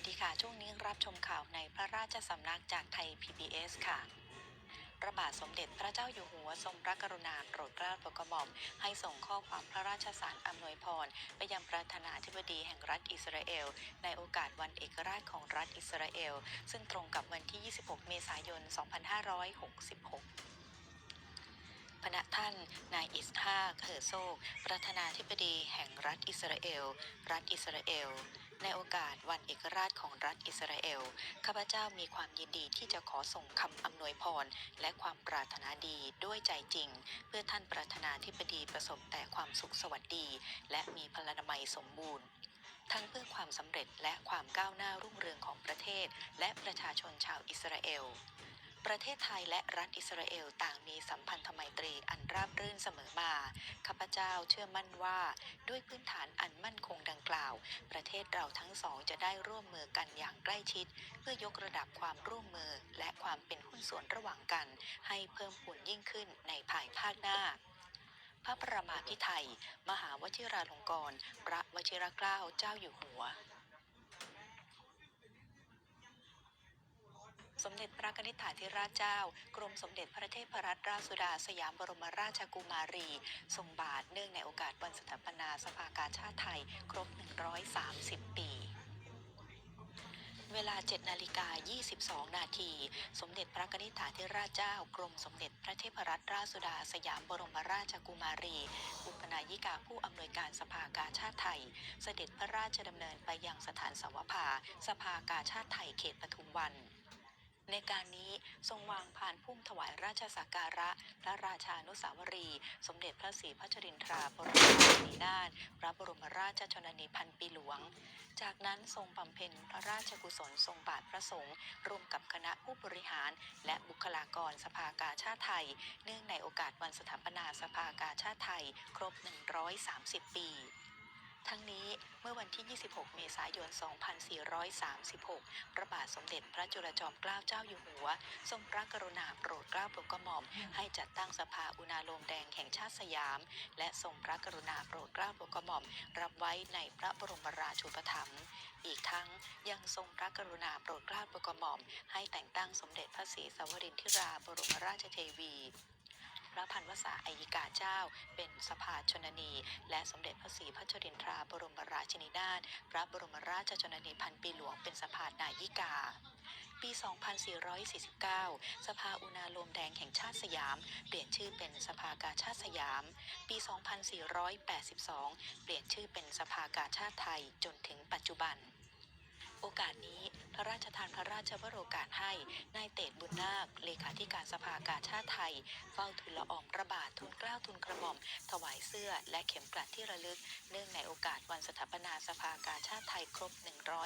วัสดีค่ะ ช่วงนี้รับชมข่าวในพระราชสำนักจากไทย PBS ค่ะพระบาทสมเด็จพระเจ้าอยู่หัวทรงพระกรุณาโปรดเกล้าโปรดกระหม่อม ให้ส่งข้อความพระราชสารอำนวยพร ไปยังประธานาธิบดีแห่งรัฐอิสราเอล ในโอกาสวันเอกราชของรัฐอิสราเอล ซึ่งตรงกับวันที่ 26 เมษายน 2566พณะท่าน นายอิสฮากเฮอร์โซก ประธานาธิบดีแห่งรัฐอิสราเอล รัฐอิสราเอล ในโอกาสวันเอกราชของรัฐอิสราเอล ข้าพเจ้ามีความยินดีที่จะขอส่งคำอำนวยพร และความปรารถนาดีด้วยใจจริง เพื่อท่านประธานาธิบดีประสบแต่ความสุขสวัสดี และมีพลานามัยสมบูรณ์ทั้งเพื่อความสำเร็จและความก้าวหน้ารุ่งเรืองของประเทศ และประชาชนชาวอิสราเอล ประเทศไทยและรัฐอิสราเอลต่างมีสัมพันธไมตรีอันราบรื่นเสมอมา ข้าพเจ้าเชื่อมั่นว่าด้วยพื้นฐานอันมั่นคงดังกล่าว ประเทศเราทั้งสองจะได้ร่วมมือกันอย่างใกล้ชิด เพื่อยกระดับความร่วมมือและความเป็นหุ้นส่วนระหว่างกัน ให้เพิ่มพูนยิ่งขึ้นในภายภาคหน้าพระประมาพิไทย มหาวชิราลงกรณ์พระวชิรเกล้าเจ้าอยู่หัว สมเด็จพระนิธิถาธิราชเจ้า กรมสมเด็จพระเทพรัตนราชสุดาสยามบรมราชกุมารี ทรงบาทเนื่องในโอกาสวันสถาปนาสภากาชาติไทย ครบ 130 ปีเวลา 7 นาฬิกา 22 นาที สมเด็จพระนิธิถาธิราชเจ้า กรมสมเด็จพระเทพรัตนราชสุดาสยามบรมราชกุมารี อุปนายิกาผู้อำนวยการสภากาชาติไทย เสด็จพระราชดำเนินไปยังสถานสวภา สภากาชาติไทยเขตปทุมวัน ในการนี้ทรงวางพานพุ่มถวายราชสักการะ พระราชานุสาวรี สมเด็จพระศรีพัชรินทราบรมราชินีนาถพระบรมราชชนนีพันปีหลวง จากนั้นทรงบำเพ็ญพระราชกุศลทรงบาทพระสงฆ์ร่วมกับคณะผู้บริหาร และบุคลากรสภากาชาติไทย เนื่องในโอกาสวันสถาปนาสภากาชาติไทย ครบ 130 ปี ทั้งนี้เมื่อวันที่ 26 เมษายน 2436 พระบาทสมเด็จพระจุลจอมเกล้าเจ้าอยู่หัว ทรงพระกรุณาโปรดเกล้าโปรดกระหม่อม ให้จัดตั้งสภาอุณาโลมแดงแห่งชาติสยาม และทรงพระกรุณาโปรดเกล้าโปรดกระหม่อม รับไว้ในพระบรมราชูปถัมภ์อีกทั้งยังทรงพระกรุณาโปรดเกล้าโปรดกระหม่อม ให้แต่งตั้งสมเด็จพระศรีสวรินทิราบรมราชเทวี พระพันวษาอัยกาเจ้า เป็นสภาชนนี และสมเด็จพระศรีพัชรินทราบรมราชินีนาถพระบรมราชชนนีพันปีหลวงเป็นสภานายิกา ปี 2449 สภาอุณาโลมแดงแห่งชาติสยาม เปลี่ยนชื่อเป็นสภากาชาติสยาม ปี 2482 เปลี่ยนชื่อเป็นสภากาชาติไทยจนถึงปัจจุบันโอกาสนี้ ระราชทานพระราชวโรกาสให้นายเตดบุญนาค เลขาธิการสภากาชาติไทย เฝ้าทูลละอองพระบาททูลเกล้าทูลกระหม่อม ถวายเสื้อและเข็มกลัดที่ระลึก เนื่องในโอกาสวันสถาปนาสภากาชาติไทยครบ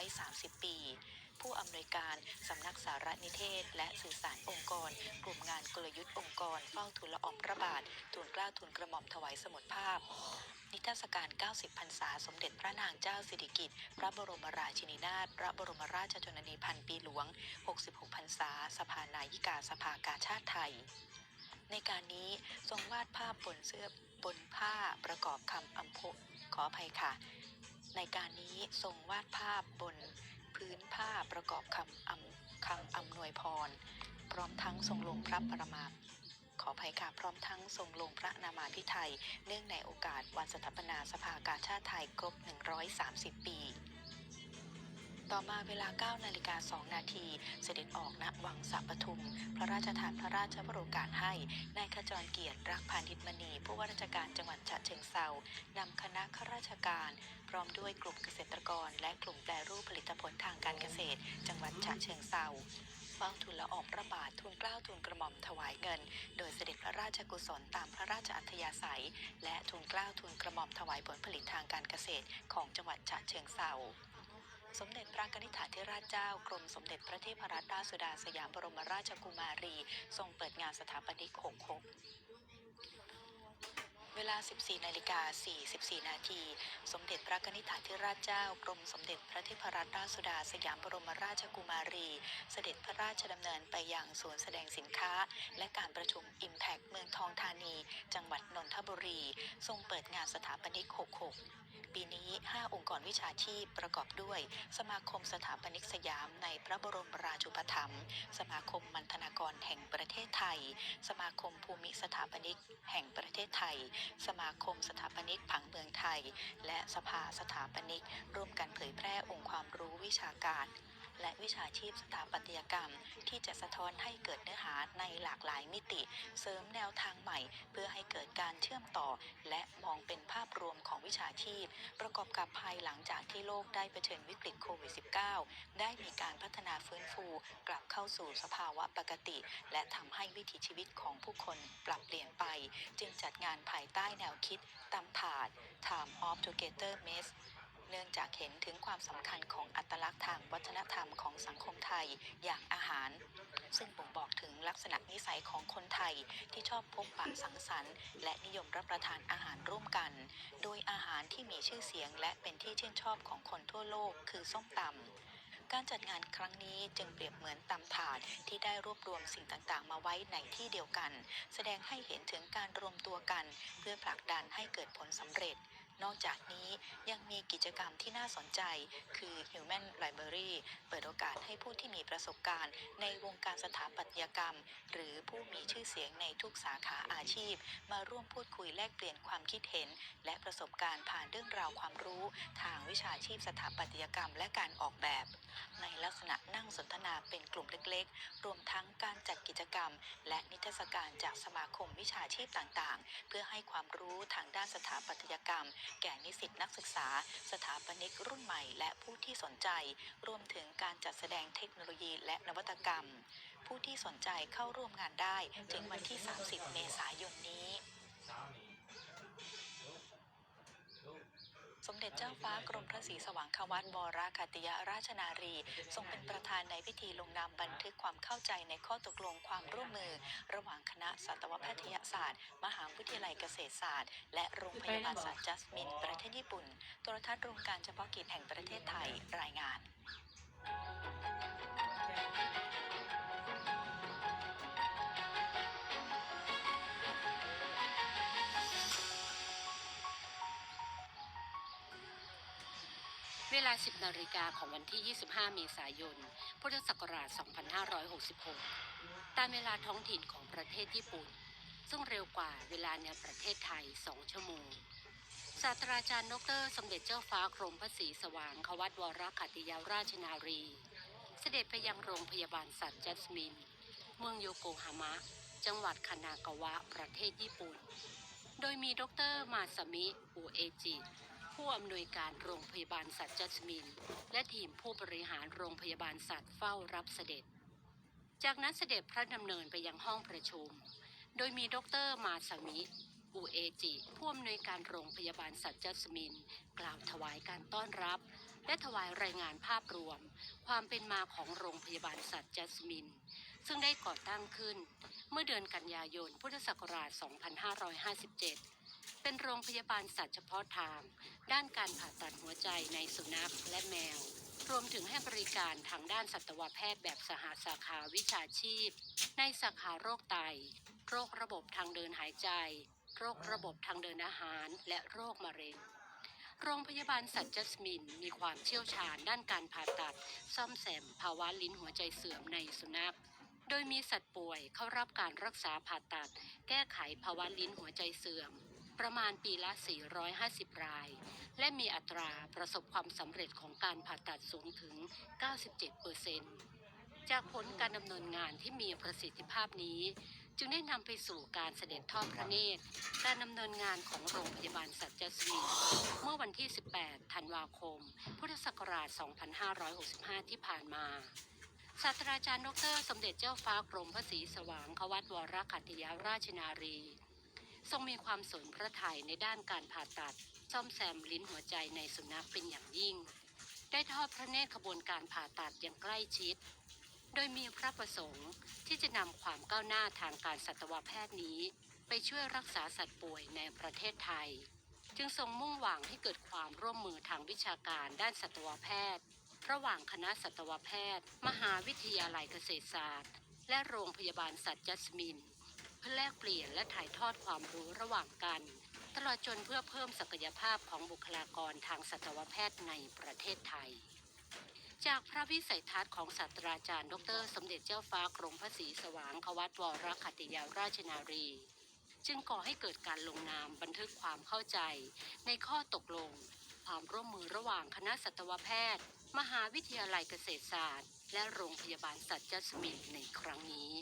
130 ปี ผู้อำนวยการสำนักสารนิเทศ และสื่อสารองค์กร กลุ่มงานกลยุทธ์องค์กร เฝ้าทูลละอองพระบาททูลเกล้าทูลกระหม่อมถวายสมุดภาพ นิทรรศการ 90 พรรษา สมเด็จพระนางเจ้าสิริกิติ์ พระบรมราชินีนาถ พระบรมราชชนนีพันปีหลวง 66 พรรษา สภานายิกาสภากาชาติไทย ในการนี้ทรงวาดภาพบนเสื้อบนผ้าประกอบคำอัมพขออภัยค่ะ ในการนี้ทรงวาดภาพบนพื้นผ้าประกอบคำอำคำอำนวยพร พร้อมทั้งทรงลงพระประมา ขออภัยค่ะพร้อมทั้งทรงลงพระนามาพิไทย เนื่องในโอกาสวันสถาปนาสภากาชาติไทยครบ 130 ปีต่อมาเวลา 9 นาฬิกา 2 นาที เสด็จออกณวังสะปทุม พระราชทานพระราชวโรกาสให้ นายขจรเกียรติรักพานิชมณี ผู้ว่าราชการจังหวัดฉะเชิงเซานำคณะข้าราชการ ร้อมด้วยกลุ่มเกษตรกร และกลุ่มแปรรูปผลิตผลทางการเกษตร จังหวัดฉะเชิงเซาเฝ้าทูลละอองพระบาททูลเกล้าทูลกระหม่อมถวายเงิน โดยเสด็จพระราชกุศลตามพระราชอัธยาศัย และทูลเกล้าทูลกระหม่อมถวายผลผลิตทางการเกษตรของจังหวัดฉะเชิงเซาสมเด็จพระนิธิถาธิราชเจ้ากรมสมเด็จพระเทพรัตนราชสุดาสยามบรมราชกุมารี ทรงเปิดงานสถาปนิก66 เวลา 14 นาฬิกา 44 นาที สมเด็จพระนิธิถาธิราชเจ้ากรมสมเด็จพระเทพรัตนราชสุดาสยามบรมราชกุมารี เสด็จพระราชดำเนินไปยังศูนย์แสดงสินค้า และการประชุม Impact เมืองทองธานี จังหวัดนนทบุรี ทรงเปิดงานสถาปนิก 66 ปีนี้ 5 องค์กรวิชาชีพประกอบด้วย สมาคมสถาปนิกสยามในพระบรมราชูปถัมภ์สมาคมมันธนากรแห่งประเทศไทย สมาคมภูมิสถาปนิกแห่งประเทศไทยสมาคมสถาปนิกผังเมืองไทย และสภาสถาปนิก ร่วมกันเผยแพร่องค์ความรู้วิชาการ และวิชาชีพสถาปัตยกรรม ที่จะสะท้อนให้เกิดเนื้อหาในหลากหลายมิติ เสริมแนวทางใหม่ เพื่อให้เกิดการเชื่อมต่อ และมองเป็นภาพรวมของวิชาชีพ ประกอบกับภายหลังจากที่โลกได้เผชิญวิกฤตโควิด -19 ได้มีการพัฒนาฟื้นฟู กลับเข้าสู่สภาวะปกติ และทำให้วิถีชีวิตของผู้คนปรับเปลี่ยนไป จึงจัดงานภายใต้แนวคิดตำถาด Time of Together Mess เนื่องจากเห็นถึงความสำคัญของอัตลักษณ์ทางวัฒนธรรมของสังคมไทยอย่างอาหาร ซึ่งบ่งบอกถึงลักษณะนิสัยของคนไทยที่ชอบพบปะสังสรรค์และนิยมรับประทานอาหารร่วมกัน โดยอาหารที่มีชื่อเสียงและเป็นที่ชื่นชอบของคนทั่วโลกคือส้มตำการจัดงานครั้งนี้จึงเปรียบเหมือนตำถาดที่ได้รวบรวมสิ่งต่างๆ มาไว้ในที่เดียวกัน แสดงให้เห็นถึงการรวมตัวกัน เพื่อผลักดันให้เกิดผลสำเร็จ นอกจากนี้ยังมีกิจกรรมที่น่าสนใจ คือ Human Library เปิดโอกาสให้ผู้ที่มีประสบการณ์ ในวงการสถาปัตยกรรม หรือผู้มีชื่อเสียงในทุกสาขาอาชีพ มาร่วมพูดคุยแลกเปลี่ยนความคิดเห็น และประสบการณ์ผ่านเรื่องราวความรู้ทางวิชาชีพสถาปัตยกรรมและการออกแบบ ในลักษณะนั่งสนทนาเป็นกลุ่มเล็กๆ รวมทั้งการจัดกิจกรรม และนิทรรศการจากสมาคมวิชาชีพต่างๆ เพื่อให้ความรู้ทางด้านสถาปัตยกรรมแก่นิสิตนักศึกษา สถาปนิกรุ่นใหม่ และผู้ที่สนใจ รวมถึงการจัดแสดงเทคโนโลยีและนวัตกรรม ผู้ที่สนใจเข้าร่วมงานได้ถึงวันที่ 30 เมษายนนี้ สมเด็จเจ้าฟ้ากรมพระศรีสว่างควัตวรคติยราชนารี ทรงเป็นประธานในพิธีลงนามบันทึกความเข้าใจในข้อตกลงความร่วมมือ ระหว่างคณะสัตวแพทยศาสตร์ มหาวิทยาลัยเกษตรศาสตร์ และโรงพยาบาลสัตว์จัสมิน ประเทศญี่ปุ่นโทรทัศน์รวมการเฉพาะกิจแห่งประเทศไทยรายงาน เวลา 10 นาฬิกาของวันที่ 25 เมษายน พุทธศักราช 2566 ตามเวลาท้องถิ่นของประเทศญี่ปุ่น ซึ่งเร็วกว่าเวลาในประเทศไทย 2 ชั่วโมง ศาสตราจารย์ดร สมเด็จเจ้าฟ้ากรมพระศรีสว่างควัตวรคัติยาราชนารี เสด็จไปยังโรงพยาบาลสัตว์จัสมิน เมืองโยโกฮามะ จังหวัดคานากาวะ ประเทศญี่ปุ่น โดยมีดร มาสมิอุเอจิ ผู้อำนวยการโรงพยาบาลสัตว์จัสมิน และทีมผู้บริหารโรงพยาบาลสัตว์เฝ้ารับเสด็จ จากนั้นเสด็จพระดำเนินไปยังห้องประชุม โดยมีดรมาสมิอุเอจิผู้อำนวยการโรงพยาบาลสัตว์จัสมิน กล่าวถวายการต้อนรับ และถวายรายงานภาพรวม ความเป็นมาของโรงพยาบาลสัตว์จัสมิน ซึ่งได้ก่อตั้งขึ้น เมื่อเดือนกันยายนพุทธศักราช 2557 เป็นโรงพยาบาลสัตว์เฉพาะทาง ด้านการผ่าตัดหัวใจในสุนัขและแมว รวมถึงให้บริการทางด้านสัตวแพทย์แบบสหสาขาวิชาชีพ ในสาขาโรคไต โรคระบบทางเดินหายใจ โรคระบบทางเดินอาหาร และโรคมะเร็งโรงพยาบาลสัตว์จัสมิน มีความเชี่ยวชาญด้านการผ่าตัด ซ่อมแซมภาวะลิ้นหัวใจเสื่อมในสุนัข โดยมีสัตว์ป่วยเข้ารับการรักษาผ่าตัด แก้ไขภาวะลิ้นหัวใจเสื่อม ประมาณปีละ 450 ราย และมีอัตราประสบความสำเร็จของการผ่าตัดสูงถึง 97%จากผลการดำเนินงานที่มีประสิทธิภาพนี้ จึงได้นำไปสู่การเสด็จทอดพระเนตร การดำเนินงานของโรงพยาบาลสัตว์จัสมินเมื่อวันที่ 18 ธันวาคม พุทธศักราช 2565 ที่ผ่านมาศาสตราจารย์ดร สมเด็จเจ้าฟ้ากรมพระศรีสว่างควัตวรคัติยาราชนารี ทรงมีความสนพระทัยในด้านการผ่าตัด ซ่อมแซมลิ้นหัวใจในสุนัขเป็นอย่างยิ่ง ได้ทอดพระเนตรขบวนการผ่าตัดอย่างใกล้ชิด โดยมีพระประสงค์ที่จะนำความก้าวหน้าทางการสัตวแพทย์นี้ ไปช่วยรักษาสัตว์ป่วยในประเทศไทย จึงทรงมุ่งหวังให้เกิดความร่วมมือทางวิชาการด้านสัตวแพทย์ ระหว่างคณะสัตวแพทย์ มหาวิทยาลัยเกษตรศาสตร์ และโรงพยาบาลสัตว์จัสมิน พื่อแลกเปลี่ยนและถ่ายทอดความรู้ระหว่างกัน ตลอดจนเพื่อเพิ่มศักยภาพของบุคลากรทางสัตวแพทย์ในประเทศไทย จากพระวิสัยทัศน์ของศาสตราจารย์ ดร สมเด็จเจ้าฟ้ากรมพระศรีสว่างควัตวรคติยาราชนารีจึงก่อให้เกิดการลงนามบันทึกความเข้าใจ ในข้อตกลง ความร่วมมือระหว่างคณะสัตวแพทย์ มหาวิทยาลัยเกษตรศาสตร์ และโรงพยาบาลสัตว์จัสมินในครั้งนี้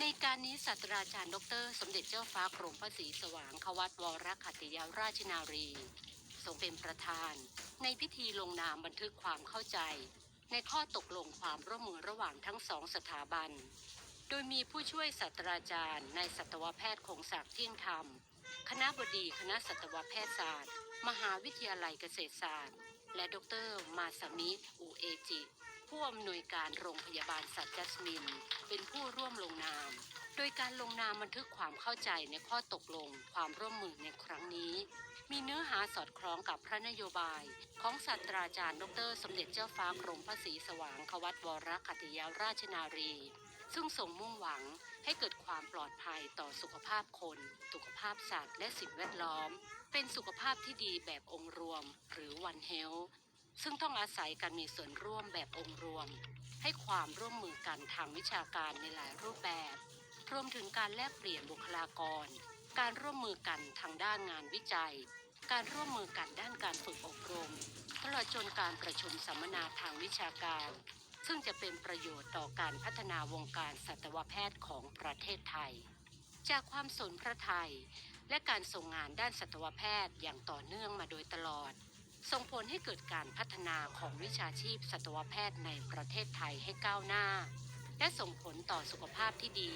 ในการนี้ศาสตราจารย์ดร สมเด็จเจ้าฟ้ากรมพระศรีสว่างควัตวรคัติยาราชนารี ทรงเป็นประธาน ในพิธีลงนามบันทึกความเข้าใจ ในข้อตกลงความร่วมมือระหว่างทั้งสองสถาบัน โดยมีผู้ช่วยศาสตราจารย์ในสัตวแพทย์คงศักดิ์เที่ยงธรรม คณะบดีคณะสัตวแพทยศาสตร์ มหาวิทยาลัยเกษตรศาสตร์ และดร มาสมิ อูเอจิ ผู้อำนวยการโรงพยาบาลสัตว์จัสมิน เป็นผู้ร่วมลงนาม โดยการลงนามบันทึกความเข้าใจในข้อตกลงความร่วมมือในครั้งนี้ มีเนื้อหาสอดคล้องกับพระนโยบายของศาสตราจารย์ดร สมเด็จเจ้าฟ้ากรมพระศรีสว่างควัตวรคัติยาราชนารี ซึ่งทรงมุ่งหวังให้เกิดความปลอดภัยต่อสุขภาพคน สุขภาพสัตว์และสิ่งแวดล้อม เป็นสุขภาพที่ดีแบบองค์รวม หรือ One Health ซึ่งต้องอาศัยการมีส่วนร่วมแบบองค์รวม ให้ความร่วมมือกันทางวิชาการในหลายรูปแบบ รวมถึงการแลกเปลี่ยนบุคลากร การร่วมมือกันทางด้านงานวิจัย การร่วมมือกันด้านการฝึกอบรม ตลอดจนการประชุมสัมมนาทางวิชาการ ซึ่งจะเป็นประโยชน์ต่อการพัฒนาวงการสัตวแพทย์ของประเทศไทย จากความสนพระไทยและการส่งงานด้านสัตวแพทย์อย่างต่อเนื่องมาโดยตลอด ส่งผลให้เกิดการพัฒนาของวิชาชีพสัตวแพทย์ในประเทศไทยให้ก้าวหน้า และส่งผลต่อสุขภาพที่ดี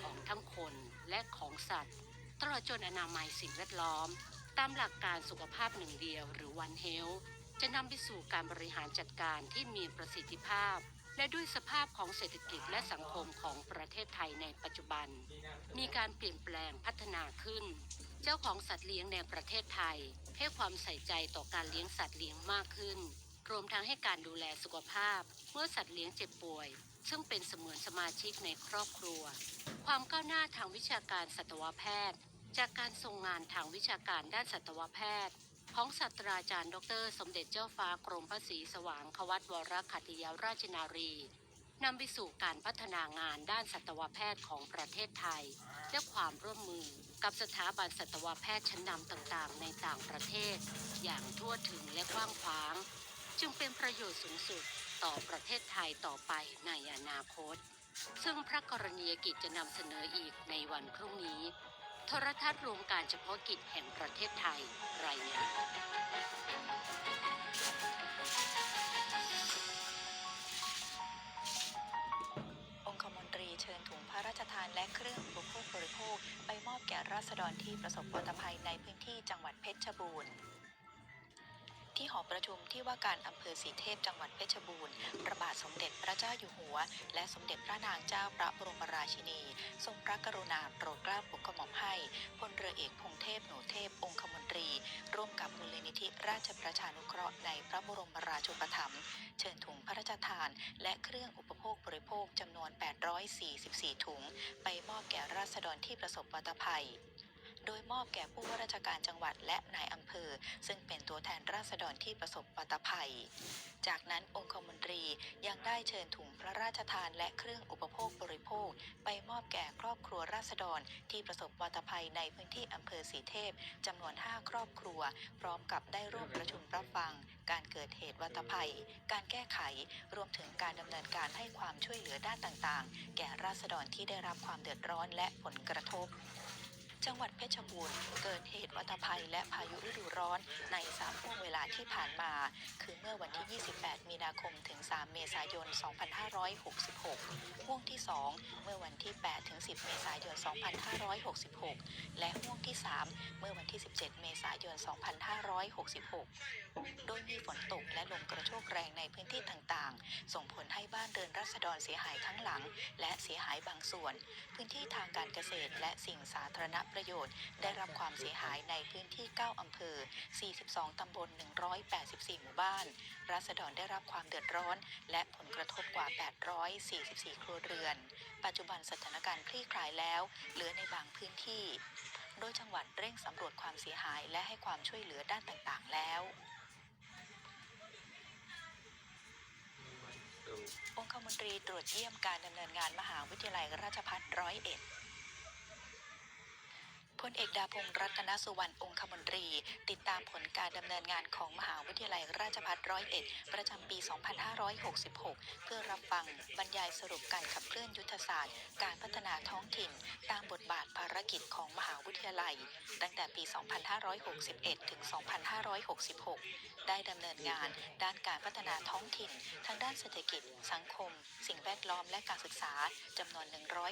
ของทั้งคนและของสัตว์ ตลอดจนอนามัยสิ่งแวดล้อม ตามหลักการสุขภาพหนึ่งเดียวหรือ One Health จะนำไปสู่การบริหารจัดการที่มีประสิทธิภาพ และด้วยสภาพของเศรษฐกิจและสังคมของประเทศไทยในปัจจุบัน มีการเปลี่ยนแปลงพัฒนาขึ้น เจ้าของสัตว์เลี้ยงในประเทศไทย ให้ความใส่ใจต่อการเลี้ยงสัตว์เลี้ยงมากขึ้น รวมทั้งให้การดูแลสุขภาพ เมื่อสัตว์เลี้ยงเจ็บป่วย ซึ่งเป็นเสมือนสมาชิกในครอบครัว ความก้าวหน้าทางวิชาการสัตวแพทย์ จากการทรงงานทางวิชาการด้านสัตวแพทย์ ของศาสตราจารย์ ดร สมเด็จเจ้าฟ้ากรมพระศรีสว่างควัตวรคัติยาราชนารีนำไปสู่การพัฒนางานด้านสัตวแพทย์ของประเทศไทย และความร่วมมือ กับสถาบันสัตวแพทย์ชั้นนำต่างๆ ในต่างประเทศ อย่างทั่วถึงและกว้างขวาง จึงเป็นประโยชน์สูงสุดต่อประเทศไทยต่อไปในอนาคต ซึ่งพระกรณียกิจจะนำเสนออีกในวันพรุ่งนี้ โทรทัศน์รวมการเฉพาะกิจแห่งประเทศไทยรายงานองคมนตรีเชิญถุงพระราชทานและเครื่องอุปโภคบริโภค ราษฎรที่ประสบวัตภัยในพื้นที่จังหวัดเพชรบูรณ์ที่หอประชุมที่ว่าการอำเภอสีเทพจังหวัดเพชรบูรณ์พระบาทสมเด็จพระเจ้าอยู่หัว และสมเด็จพระนางเจ้าพระบรมราชินี ทรงพระกรุณาโปรดเกล้าโปรดกระหม่อมให้พลเรือเอกพงเทพหนูเทพองคมนตรี ร่วมกับมูลนิธิราชประชานุเคราะห์ในพระบรมราชูปถัมภ์เชิญถุงพระราชทาน และเครื่องอุปโภคบริโภคจำนวน 844 ถุง ไปมอบแก่ราษฎรที่ประสบวัตภัย โดยมอบแก่ผู้ว่าราชการจังหวัดและนายอำเภอ ซึ่งเป็นตัวแทนราษฎรที่ประสบวัตภัย จากนั้นองคมนตรียังได้เชิญถุงพระราชทานและเครื่องอุปโภคบริโภค ไปมอบแก่ครอบครัวราษฎรที่ประสบวัตภัยในพื้นที่อำเภอสีเทพจำนวน 5 ครอบครัว พร้อมกับได้ร่วมประชุมรับฟัง การเกิดเหตุวัตภัย การแก้ไข รวมถึงการดำเนินการให้ความช่วยเหลือด้านต่างๆ แก่ราษฎรที่ได้รับความเดือดร้อนและผลกระทบ จังหวัดเพชรบูรณ์เกิดเหตุวัตภัยและพายุฤดูร้อนใน3ห่วงเวลาที่ผ่านมา คือเมื่อวันที่ 28 มีนาคมถึง 3 เมษายน 2566 ห่วงที่ 2 เมื่อวันที่ 8 ถึง 10 เมษายน 2566 และห่วงที่ 3 เมื่อวันที่ 17 เมษายน 2566 โดยมีฝนตกและลมกระโชกแรงในพื้นที่ต่างๆ ส่งผลให้บ้านเรือนรัษฎรเสียหายทั้งหลัง และเสียหายบางส่วน พื้นที่ทางการเกษตรและสิ่งสาธารณประโยชน์ ได้รับความเสียหายในพื้นที่ 9 อำเภอ 42 ตำบล 184 หมู่บ้าน รัษฎรได้รับความเดือดร้อน และผลกระทบกว่า 844 ครัวเรือน ปัจจุบันสถานการณ์คลี่คลายแล้ว เหลือในบางพื้นที่ โดยจังหวัดเร่งสำรวจความเสียหายและให้ความช่วยเหลือด้านต่างๆ แล้วองคมนตรีตรวจเยี่ยมการดำเนินงานมหาวิทยาลัยราชภัฏร้อยเอ็ด ลเอกดาพงศ์รัตนสุวรรณองคมนตรี ติดตามผลการดำเนินงานของมหาวิทยาลัยราชภัฏร้อยเอ็ดประจำปี 2566 เพื่อรับฟังบรรยายสรุปการขับเคลื่อนยุทธศาสตร์ การพัฒนาท้องถิ่น ตามบทบาทภารกิจของมหาวิทยาลัย ตั้งแต่ปี 2561 ถึง 2566 ได้ดำเนินงานด้านการพัฒนาท้องถิ่น ทางด้านเศรษฐกิจ สังคม สิ่งแวดล้อมและการศึกษาจำนวน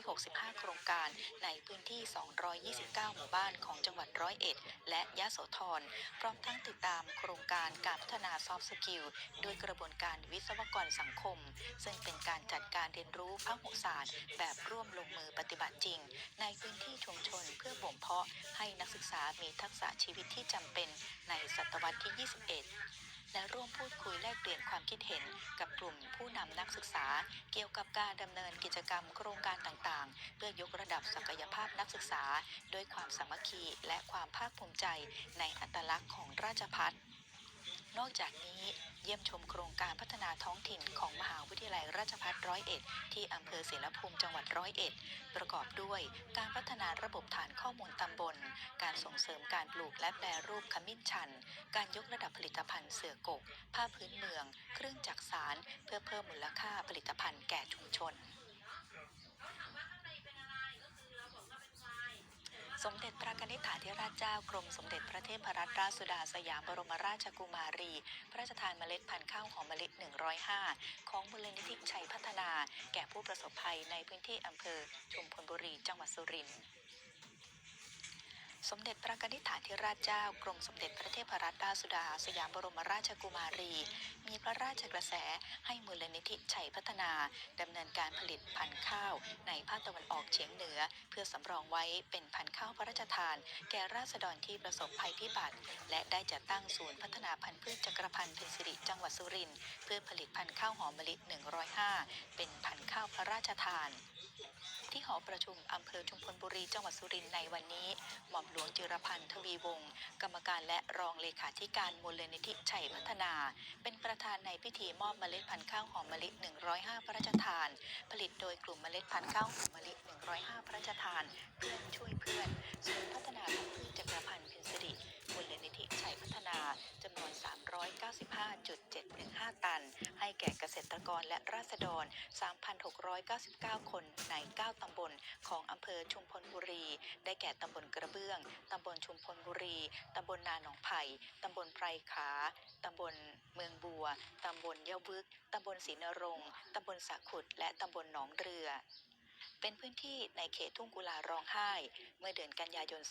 165 โครงการในพื้นที่ 229 หมู่บ้านของจังหวัดร้อยเอ็ด และยะโสธรพร้อมทั้งติดตามโครงการการพัฒนาซอฟต์สกิลด้วยกระบวนการวิศวกรสังคม ซึ่งเป็นการจัดการเรียนรู้พหุศาสตร์ แบบร่วมลงมือปฏิบัติจริง ในพื้นที่ชุมชนเพื่อบ่มเพาะให้นักศึกษามีทักษะชีวิตที่จำเป็นในศตวรรษที่ 21 และร่วมพูดคุยแลกเปลี่ยนความคิดเห็นกับกลุ่มผู้นำนักศึกษา เกี่ยวกับการดำเนินกิจกรรมโครงการต่างๆ เพื่อยกระดับศักยภาพนักศึกษา ด้วยความสามัคคีและความภาคภูมิใจในอัตลักษณ์ของราชพัฒน์ นอกจากนี้เยี่ยมชมโครงการพัฒนาท้องถิ่นของมหาวิทยาลัยราชภัฏร้อยเอ็ดที่อำเภอเสรภูมิจังหวัดร้อยเอ็ดประกอบด้วยการพัฒนาระบบฐานข้อมูลตำบล การส่งเสริมการปลูกและแปรรูปขมิ้นชัน การยกระดับผลิตภัณฑ์เสือกก ผ้าพื้นเมือง เครื่องจักสาร เพื่อเพิ่มมูลค่าผลิตภัณฑ์แก่ชุมชน สมเด็จพระกนิษฐาธิราชเจ้ากรมสมเด็จพระเทพรัตนราชสุดาสยามบรมราชกุมารี พระราชทานเมล็ดพันธุ์ข้าวหอมมะลิ 105 ของมูลนิธิชัยพัฒนา แก่ผู้ประสบภัยในพื้นที่อำเภอชุมพลบุรีจังหวัดสุรินทร์ สมเด็จพระกนิษฐาธิราชเจ้ากรมสมเด็จพระเทพรัตนราชสุดา สยามบรมราชกุมารี มีพระราชกระแสให้มูลนิธิชัยพัฒนาดำเนินการผลิตพันธุ์ข้าว ในภาคตะวันออกเฉียงเหนือ เพื่อสำรองไว้เป็นพันธุ์ข้าวพระราชทาน แก่ราษฎรที่ประสบภัยพิบัติ และได้จัดตั้งศูนย์พัฒนาพันธุ์พืชจักรพันธุ์เพนสิริจังหวัดสุรินทร์เพื่อผลิตพันธุ์ข้าวหอมมะลิ 105 เป็นพันธุ์ข้าวพระราชทาน ที่หอประชุมอำเภอชุมพลบุรีจังหวัดสุรินทร์ในวันนี้ หม่อมหลวงจิรพันธ์ทวีวงศ์กรรมการและรองเลขาธิการมูลนิธิชัยพัฒนา เป็นประธานในพิธีมอบเมล็ดพันธุ์ข้าวหอมมะลิ 105 พระราชทาน ผลิตโดยกลุ่มเมล็ดพันธุ์ข้าวหอมมะลิ 105 พระราชทาน เพื่อนช่วยเพื่อนศูนย์พัฒนาพืชจักรพันธ์เพนสิริ มูลนิธิชัยพัฒนาจำนวน 395.715 ตัน ให้แก่เกษตรกรและราษฎร 3,699 คนใน 9 ตำบลของอำเภอชุมพลบุรี ได้แก่ตำบลกระเบื้อง ตำบลชุมพลบุรี ตำบลนาหนองไผ่ ตำบลไพรขา ตำบลเมืองบัว ตำบลเยาบึก ตำบลศรีนรงค์ตำบลสะขุด และตำบลหนองเรือ เป็นพื้นที่ในเขตทุ่งกุลาร้องไห้ เมื่อเดือนกันยายน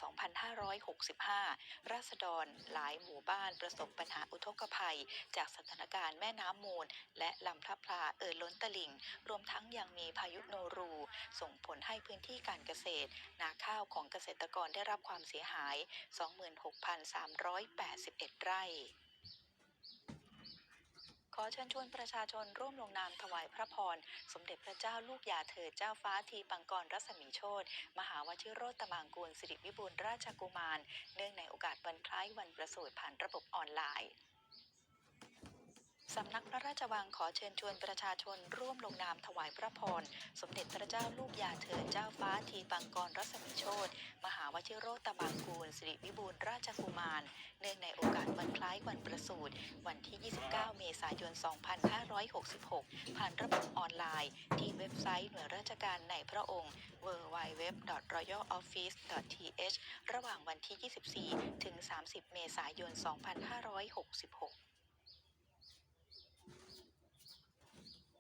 2565 ราษฎรหลายหมู่บ้านประสบปัญหาอุทกภัย จากสถานการณ์แม่น้ำมูล และลำพระพลาเอ่อล้นตลิ่ง รวมทั้งยังมีพายุโนรู ส่งผลให้พื้นที่การเกษตร นาข้าวของเกษตรกรได้รับความเสียหาย 26,381 ไร่ ขอเชิญชวนประชาชนร่วมลงนามถวายพระพร สมเด็จพระเจ้าลูกยาเธอเจ้าฟ้าทีปังกรรัศมีโชตมหาวชิโรตมางกูลสิริวิบูลราชกุมาร เนื่องในโอกาสวันคล้ายวันประสูติผ่านระบบออนไลน์ สำนักพระราชวังขอเชิญชวนประชาชนร่วมลงนามถวายพระพร สมเด็จพระเจ้าลูกยาเธอเจ้าฟ้าทีปังกรรัศมีโชตมหาวชิโรตมางกูลสิริวิบูลราชกุมาร เนื่องในโอกาสวันคล้ายวันประสูติวันที่ 29 เมษายน 2566 ผ่านระบบออนไลน์ ที่เว็บไซต์หน่วยราชการในพระองค์ www.royaloffice.th ระหว่างวันที่ 24 ถึง 30 เมษายน 2566